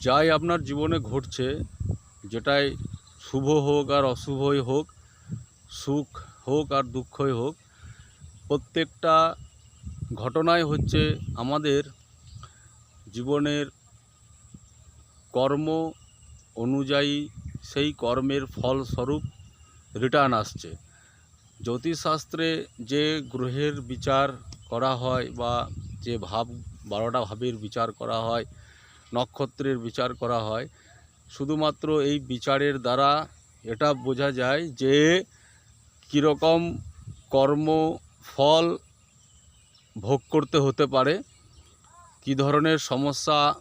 যাই আপনার জীবনে ঘটছে, যেটাই শুভ হোক আর অশুভই হোক, সুখ হোক আর দুঃখই হোক, প্রত্যেকটা ঘটনাই হচ্ছে আমাদের জীবনের কর্ম অনুযায়ী সেই কর্মের ফলস্বরূপ রিটার্ন আসছে। জ্যোতিষশাস্ত্রে যে গ্রহের বিচার করা হয় বা যে ভাব, বারোটা ভাবের বিচার করা হয় নক্ষত্রের বিচার করা হয়। শুধুমাত্র এই বিচারের দ্বারা এটা বোঝা যায় যে কীরকম কর্ম ফল ভোগ করতে হতে পারে, কী ধরনের সমস্যা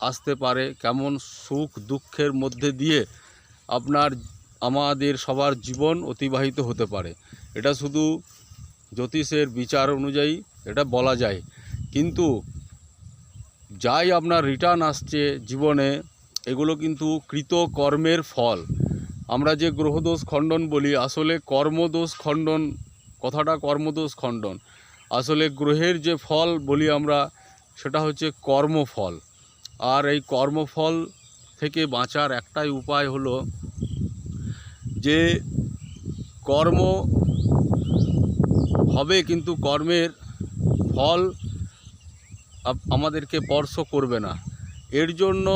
আসতে পারে, কেমন সুখ দুঃখের মধ্যে দিয়ে আপনার, আমাদের সবার জীবন অতিবাহিত হতে পারে। এটা শুধু জ্যোতিষের বিচার অনুযায়ী এটা বলা যায়। কিন্তু যাই আপনার রিটার্ন আসছে জীবনে, এগুলো কিন্তু কৃত কর্মের ফল। আমরা যে গ্রহদোষ খণ্ডন বলি, আসলে কর্মদোষ খণ্ডন, কথাটা কর্মদোষ খণ্ডন। আসলে গ্রহের যে ফল বলি আমরা, সেটা হচ্ছে কর্মফল। আর এই কর্মফল থেকে বাঁচার একটাই উপায় হলো যে, কর্ম হবে কিন্তু কর্মের ফল আমাদেরকে স্পর্শ করবে না। এর জন্য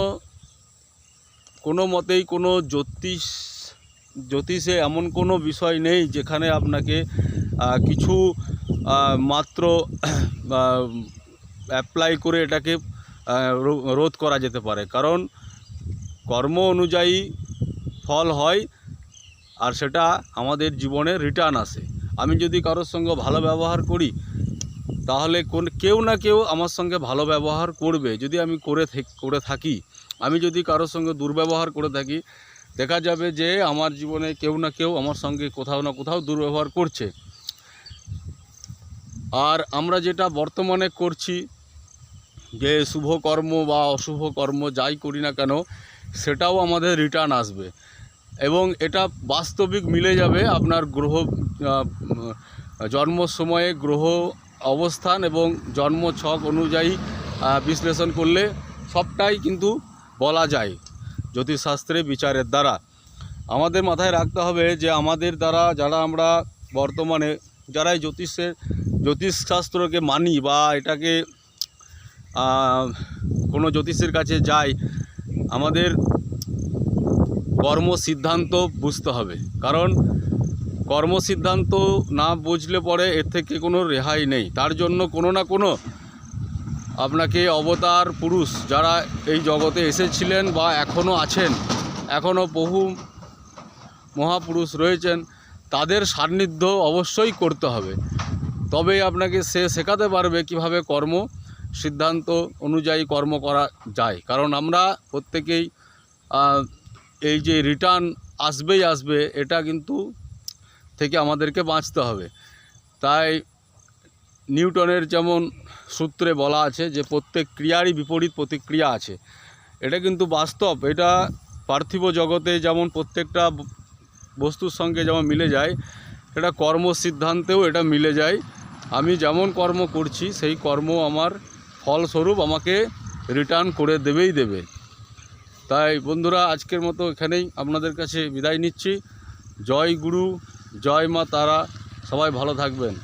কোনো মতেই কোনো জ্যোতিষ, জ্যোতিষে এমন কোনো বিষয় নেই যেখানে আপনাকে কিছু মাত্র অ্যাপ্লাই করে এটাকে রোধ করা যেতে পারে। কারণ কর্ম অনুযায়ী ফল হয় আর সেটা আমাদের জীবনে রিটার্ন আসে। আমি যদি কারোর সঙ্গে ভালো ব্যবহার করি তাহলে কোন কেউ না কেউ আমার সঙ্গে ভালো ব্যবহার করবে। যদি আমি করে করে থাকি, আমি যদি কারোর সঙ্গে দুর্ব্যবহার করে থাকি, দেখা যাবে যে আমার জীবনে কেউ না কেউ আমার সঙ্গে কোথাও না কোথাও দুর্ব্যবহার করছে। আর আমরা যেটা বর্তমানে করছি, যে শুভ কর্ম বা অশুভ কর্ম যাই করি না কেন, সেটাও আমাদের রিটার্ন আসবে। এবং এটা বাস্তবিক মিলে যাবে আপনার গ্রহ জন্ম সময়ে গ্রহ অবস্থান এবং জন্ম ছক অনুযায়ী বিশ্লেষণ করলে সবটাই কিন্তু বলা যায় জ্যোতিষশাস্ত্রে বিচারের দ্বারা। আমাদের মাথায় রাখতে হবে যে আমাদের দ্বারা যারা আমরা বর্তমানে যারা এই জ্যোতিষের, জ্যোতিষশাস্ত্রকে মানি বা এটাকে কোনো জ্যোতিষের কাছে যাই, আমাদের কর্ম সিদ্ধান্ত বুঝতে হবে। কারণ কর্ম সিদ্ধান্ত না বুঝলে পরে এর থেকে কোনো রেহাই নেই। তার জন্য কোনো না কোনো আপনাকে অবতার পুরুষ যারা এই জগতে এসেছিলেন বা এখনও আছেন এখনও বহু মহাপুরুষ রয়েছেন, তাদের সান্নিধ্য অবশ্যই করতে হবে। তবেই আপনাকে সে শেখাতে পারবে কীভাবে কর্ম সিদ্ধান্ত অনুযায়ী কর্ম করা যায়। কারণ আমরা প্রত্যেকেই এই যে রিটার্ন আসবেই আসবে, এটা কিন্তু থেকে আমাদেরকে বাঁচতে হবে। তাই নিউটনের যেমন সূত্রে বলা আছে যে, প্রত্যেক ক্রিয়ারই বিপরীত প্রতিক্রিয়া আছে। এটা কিন্তু বাস্তব। এটা পার্থিব জগতে যেমন প্রত্যেকটা বস্তুর সঙ্গে যেমন মিলে যায়, এটা কর্ম সিদ্ধান্তেও এটা মিলে যায়। আমি যেমন কর্ম করছি, সেই কর্ম আমার ফলস্বরূপ আমাকে রিটার্ন করে দেবেই দেবে। তাই বন্ধুরা, আজকের মতো এখানেই আপনাদের কাছে বিদায় নিচ্ছি। জয় গুরু জয় মা তারা সবাই ভালো থাকবেন।